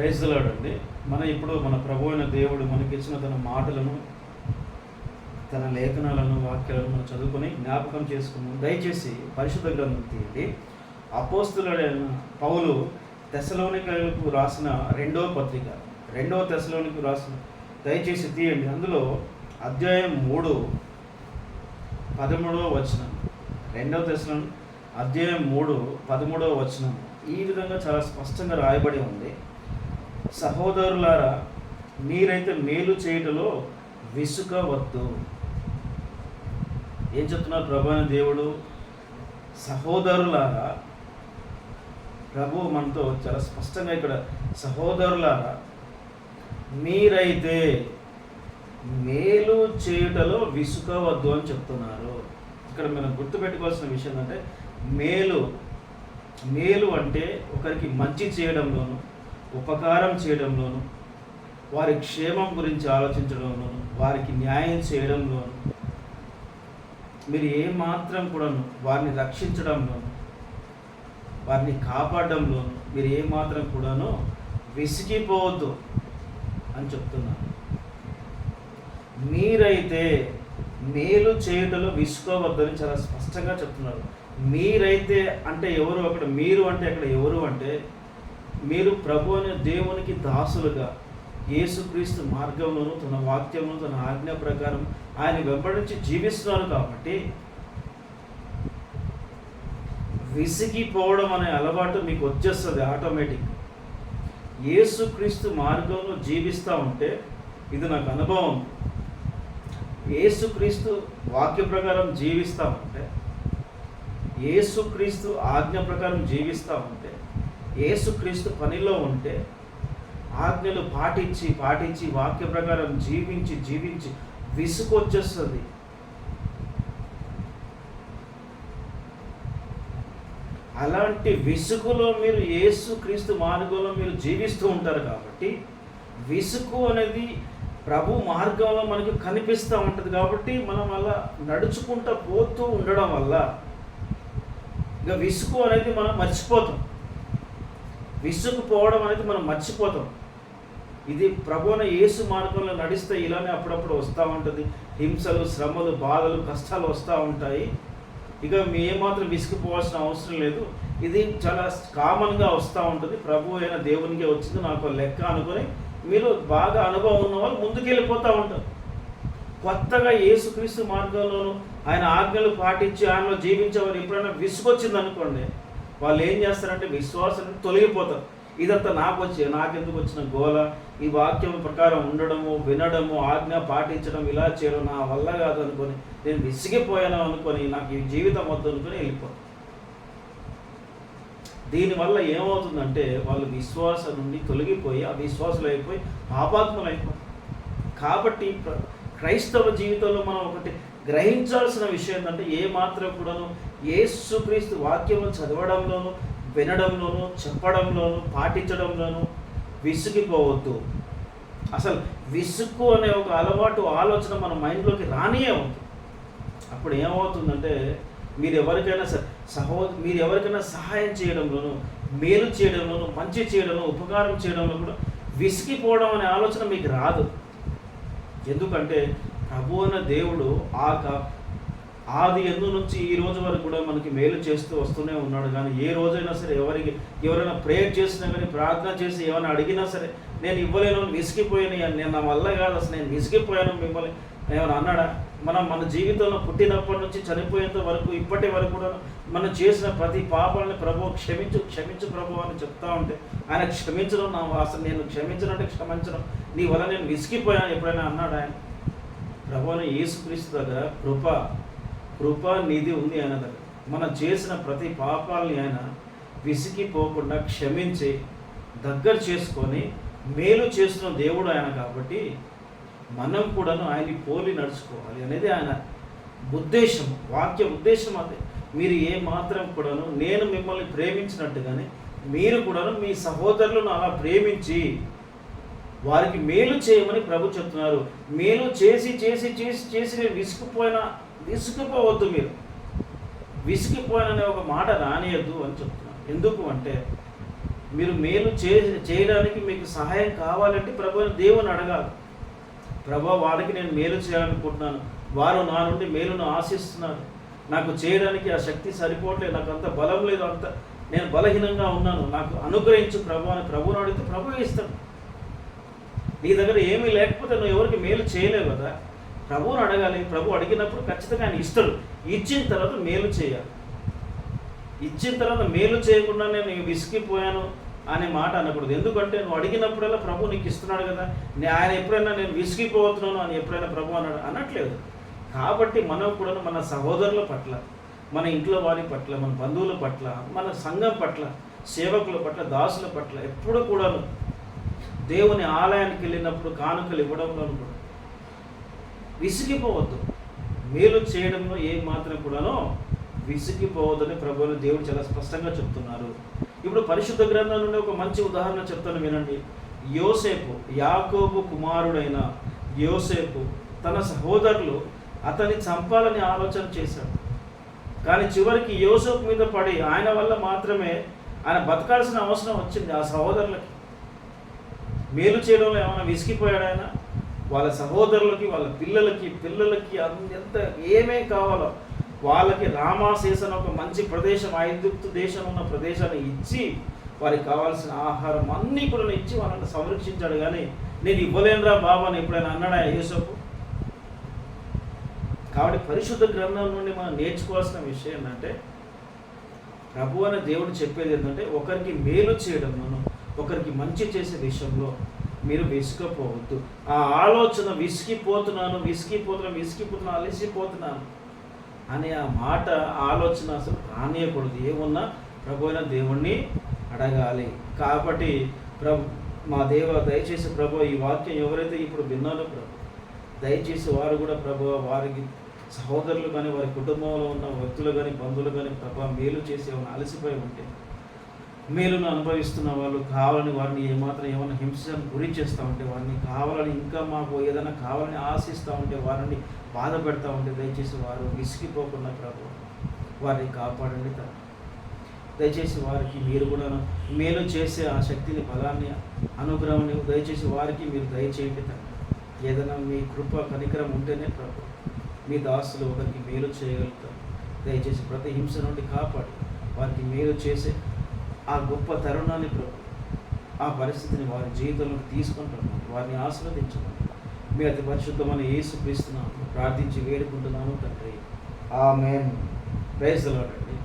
ప్రైజ్లాడండి మన ఇప్పుడు మన ప్రభు అయిన దేవుడు మనకిచ్చిన తన మాటలను తన లేఖనాలను వాక్యాలను మనం చదువుకొని జ్ఞాపకం చేసుకున్నాం దయచేసి పరిశుద్ధ గ్రంథం తీయండి. అపోస్తులైన పౌలు తెశలోనికలకు రాసిన రెండవ పత్రిక రెండవ తెశలోనికి రాసిన దయచేసి తీయండి. అందులో అధ్యాయం మూడు పదమూడవ వచనం రెండవ దశలో అధ్యాయం మూడు పదమూడవ వచనం ఈ విధంగా చాలా స్పష్టంగా రాయబడి ఉంది. సహోదరులారా మీరైతే మేలు చేయటంలో విసుకవద్దు ఏం చెప్తున్నారు ప్రభు దేవుడు? సహోదరులారా ప్రభు మనతో చాలా స్పష్టంగా ఇక్కడ సహోదరులారా మీరైతే మేలు చేయుటలో విసుకవద్దు అని చెప్తున్నారు. ఇక్కడ మనం గుర్తుపెట్టుకోవాల్సిన విషయం అంటే మేలు మేలు అంటే ఒకరికి మంచి చేయడంలోను ఉపకారం చేయడంలోను వారి క్షేమం గురించి ఆలోచించడంలోను వారికి న్యాయం చేయడంలోను మీరు ఏ మాత్రం కూడాను వారిని రక్షించడంలోను వారిని కాపాడడంలోను మీరు ఏ మాత్రం కూడాను విసిగిపోవద్దు అని చెప్తున్నాను మీరైతే మేలు చేయటంలో విసుకోవద్దని చాలా స్పష్టంగా చెప్తున్నారు. మీరైతే అంటే ఎవరు అక్కడ మీరు అంటే అక్కడ ఎవరు అంటే మీరు ప్రభు అనే దేవునికి దాసులుగా యేసుక్రీస్తు మార్గంలోను తన వాక్యంలో తన ఆజ్ఞ ప్రకారం ఆయన వెంబడించి జీవిస్తున్నారు కాబట్టి విసిగిపోవడం అనే అలవాటు మీకు వచ్చేస్తుంది ఆటోమేటిక్ యేసుక్రీస్తు మార్గంలో జీవిస్తూ ఉంటే ఇది నాకు అనుభవం. యేసుక్రీస్తు వాక్య ప్రకారం జీవిస్తూ ఉంటే యేసుక్రీస్తు ఆజ్ఞ ప్రకారం జీవిస్తూ ఉంటే యేసుక్రీస్తు పనిలో ఉంటే ఆజ్ఞలు పాటించి పాటించి వాక్య ప్రకారం జీవించి జీవించి విసుకొచ్చేస్తుంది అలాంటి విసుగులో మీరు ఏసుక్రీస్తు మార్గంలో మీరు జీవిస్తూ ఉంటారు కాబట్టి విసుగు అనేది ప్రభు మార్గంలో మనకు కనిపిస్తూ ఉంటుంది కాబట్టి మనం అలా నడుచుకుంటూ పోతూ ఉండడం వల్ల ఇక విసుగు అనేది మనం మర్చిపోతాం. విసుగుపోవడం అనేది మనం మర్చిపోతాం. ఇది ప్రభువున యేసు మార్గంలో నడిస్తే ఇలానే అప్పుడప్పుడు వస్తూ ఉంటుంది. హింసలు శ్రమలు బాధలు కష్టాలు వస్తూ ఉంటాయి. ఇక మీ ఏమాత్రం విసిగిపోవాల్సిన అవసరం లేదు. ఇది చాలా కామన్గా వస్తూ ఉంటుంది. ప్రభు అయిన దేవునికి వచ్చింది. నాకు లెక్క అనుకొని మీరు బాగా అనుభవం ఉన్న వాళ్ళు ముందుకెళ్ళిపోతూ ఉంటారు. కొత్తగా యేసుక్రీస్తు మార్గంలోనూ ఆయన ఆజ్ఞలు పాటించి ఆయనలో జీవించేవారు ఎప్పుడైనా విసుగొచ్చింది అనుకోండి వాళ్ళు ఏం చేస్తారంటే విశ్వాసం తొలగిపోతారు. ఇదంతా నాకు వచ్చి నాకెందుకు వచ్చిన గోల? ఈ వాక్యం ప్రకారం ఉండడము వినడము ఆజ్ఞ పాటించడం ఇలా చేయడం నా వల్ల కాదు అనుకొని నేను విసిగిపోయాను అనుకొని నాకు ఈ జీవితం వద్దు అనుకొని వెళ్ళిపోతాను. దీనివల్ల ఏమవుతుందంటే వాళ్ళు విశ్వాసం నుండి తొలగిపోయి ఆ విశ్వాసులు అయిపోయి పాపాత్మలు అయిపోతారు. కాబట్టి క్రైస్తవ జీవితంలో మనం ఒకటి గ్రహించాల్సిన విషయం ఏంటంటే ఏ మాత్రం కూడాను ఏసుక్రీస్తు వాక్యము చదవడంలోను వినడంలోను చెప్పడంలోను పాటించడంలోను విసుగిపోవద్దు. అసలు విసుక్కు అనే ఒక అలవాటు ఆలోచన మన మైండ్లోకి రానియే ఉంది. అప్పుడు ఏమవుతుందంటే మీరు ఎవరికైనా సహో మీరు ఎవరికైనా సహాయం చేయడంలోను మేలు చేయడంలోను మంచి చేయడంలో ఉపకారం చేయడంలో కూడా విసిగిపోవడం అనే ఆలోచన మీకు రాదు. ఎందుకంటే ప్రభు అన్న దేవుడు ఆ క- ఆది ఎందు నుంచి ఈ రోజు వరకు కూడా మనకి మేలు చేస్తూ వస్తూనే ఉన్నాడు. కానీ ఏ రోజైనా సరే ఎవరికి ఎవరైనా ప్రేయర్ చేసినా కానీ ప్రార్థన చేసి ఏమైనా అడిగినా సరే నేను ఇవ్వలేను అని విసిగిపోయాను నేను నా వల్ల కాదు అసలు నేను విసిగిపోయాను మిమ్మల్ని. ఏమైనా అన్నాడా? మనం మన జీవితంలో పుట్టినప్పటి నుంచి చనిపోయేంత వరకు ఇప్పటి వరకు కూడా మనం చేసిన ప్రతి పాపాలని ప్రభు క్షమించు క్షమించు ప్రభు అని చెప్తా ఉంటే ఆయన క్షమించడం నా అసలు నేను క్షమించనంటే క్షమించడం నీ వల్ల నేను విసిగిపోయాను ఎప్పుడైనా అన్నాడు ఆయన? ప్రభు యేసుక్రీస్తు దగ్గర కృప కృప నిధి ఉంది ఆయన దగ్గర. మనం చేసిన ప్రతి పాపాలని ఆయన విసిగిపోకుండా క్షమించి దగ్గర చేసుకొని మేలు చేస్తున్న దేవుడు ఆయన కాబట్టి మనం కూడాను ఆయన్ని పోలి నడుచుకోవాలి అనేది ఆయన ఉద్దేశం వాక్య ఉద్దేశం అదే. మీరు ఏ మాత్రం కూడాను నేను మిమ్మల్ని ప్రేమించినట్టుగానే మీరు కూడాను మీ సహోదరులను అలా ప్రేమించి వారికి మేలు చేయమని ప్రభు చెప్తున్నారు. మేలు చేసి చేసి చేసి చేసి మీరు విసుకుపోయినా విసుకుపోవద్దు మీరు. విసిగిపోయిననే ఒక మాట రానియద్దు అని చెప్తున్నాను ఎందుకు అంటే మీరు మేలు చే చేయడానికి మీకు సహాయం కావాలంటే ప్రభు దేవుని అడగాలి. ప్రభా వారికి నేను మేలు చేయాలనుకుంటున్నాను. వారు నా నుండి మేలును ఆశిస్తున్నారు. నాకు చేయడానికి ఆ శక్తి సరిపోవట్లేదు. నాకు అంత బలం లేదు. అంత నేను బలహీనంగా ఉన్నాను. నాకు అనుగ్రహించు ప్రభు అని ప్రభుని అడిగితే ప్రభు ఇస్తాడు. నీ దగ్గర ఏమీ లేకపోతే నువ్వు ఎవరికి మేలు చేయలేవు కదా. ప్రభువుని అడగాలి. ప్రభు అడిగినప్పుడు ఖచ్చితంగా ఆయన ఇస్తాడు. ఇచ్చిన తర్వాత మేలు చేయాలి. ఇచ్చిన తర్వాత మేలు చేయకుండా నేను విసిగిపోయాను అనే మాట అనకూడదు. ఎందుకంటే నువ్వు అడిగినప్పుడల్లా ప్రభు నీకు ఇస్తున్నాడు కదా. నే- ఆయన ఎప్పుడైనా నేను విసిగిపోతున్నాను అని ఎప్పుడైనా ప్రభు అన్నాడు? అనట్లేదు. కాబట్టి మనం కూడా మన సహోదరుల పట్ల మన ఇంట్లో వారి పట్ల మన బంధువుల పట్ల మన సంఘం పట్ల సేవకుల పట్ల దాసుల పట్ల ఎప్పుడు కూడాను దేవుని ఆలయానికి వెళ్ళినప్పుడు కానుకలు ఇవ్వడంలో కూడా. విసిగిపోవద్దు. మేలు చేయడంలో ఏ మాత్రం కూడానో విసిగిపోవద్దని ప్రభువుని దేవుడు చాలా స్పష్టంగా చెప్తున్నారు. ఇప్పుడు పరిశుద్ధ గ్రంథం నుండి ఒక మంచి ఉదాహరణ చెప్తాను వినండి. యోసేపు యాకోబు కుమారుడైన యోసేపు తన సహోదరులు అతన్ని చంపాలని ఆలోచన చేశాడు. కానీ చివరికి యోసేపు మీద పడి ఆయన వల్ల మాత్రమే ఆయన బతకాల్సిన అవసరం వచ్చింది ఆ సహోదరులకి. మేలు చేయడంలో ఏమైనా విసిగిపోయాడు ఆయన? వాళ్ళ సహోదరులకి వాళ్ళ పిల్లలకి పిల్లలకి ఎంత ఏమేం కావాలో. వాళ్ళకి రామాశేషన్ ఒక మంచి ప్రదేశం ఐదుప్తు దేశం ఉన్న ప్రదేశాన్ని ఇచ్చి వారికి కావాల్సిన ఆహారం అన్నీ కూడా ఇచ్చి వాళ్ళని సంరక్షించాడు. కానీ నేను ఇవ్వలేనురా బాబు అని ఎప్పుడైనా అన్నాడా యేసపు? కాబట్టి పరిశుద్ధ గ్రంథం నుండి మనం నేర్చుకోవాల్సిన విషయం ఏంటంటే ప్రభు అనే దేవుడు చెప్పేది ఏంటంటే ఒకరికి మేలు చేయడం మనం ఒకరికి మంచి చేసే విషయంలో మీరు విసుకపోవద్దు ఆ ఆలోచన విసిగిపోతున్నాను విసిగిపోతున్నాను విసిగిపోతున్నాను అలసిపోతున్నాను అనే ఆ మాట ఆలోచన అసలు రానియకూడదు. ఏమున్నా ప్రభు అయిన దేవుణ్ణి అడగాలి. కాబట్టి ప్రభు మా దేవ దయచేసి ప్రభు ఈ వాక్యం ఎవరైతే ఇప్పుడు విన్నారో ప్రభు దయచేసి వారు కూడా ప్రభు వారికి సహోదరులు కానీ వారి కుటుంబంలో ఉన్న వ్యక్తులు కానీ బంధువులు కానీ ప్రభా మేలు చేసి ఏమైనా అలసిపోయి ఉంటే మేలును అనుభవిస్తున్న వాళ్ళు కావాలని వారిని ఏమాత్రం ఏమైనా హింసను గురి చేస్తూ ఉంటే వారిని కావాలని ఇంకా మాకు ఏదైనా కావాలని ఆశిస్తూ ఉంటే వారిని బాధ పెడతా ఉంటే దయచేసి వారు విసిగిపోకుండా ప్రభు వారిని కాపాడండి తండ్రి. దయచేసి వారికి మీరు కూడా మేలు చేసే ఆ శక్తిని బలాన్ని అనుగ్రహం దయచేసి వారికి మీరు దయచేయండి తండ్రి. ఏదైనా మీ కృప కనికరం ఉంటేనే ప్రభు మీ దాసులు ఒకరికి మేలు చేయగలుగుతారు. దయచేసి ప్రతి హింస నుండి కాపాడి వారికి మేలు చేసే ఆ గొప్ప తరుణాన్ని ప్రభు ఆ పరిస్థితిని వారి జీవితంలోకి తీసుకుంటున్నాం వారిని ఆస్వాదించమని మీ అతి పరిశుద్ధమైన యేసు ప్రార్థించి వేడుకుంటున్నాను తండ్రి. ఆమెన్. ప్రైజ్ అండి.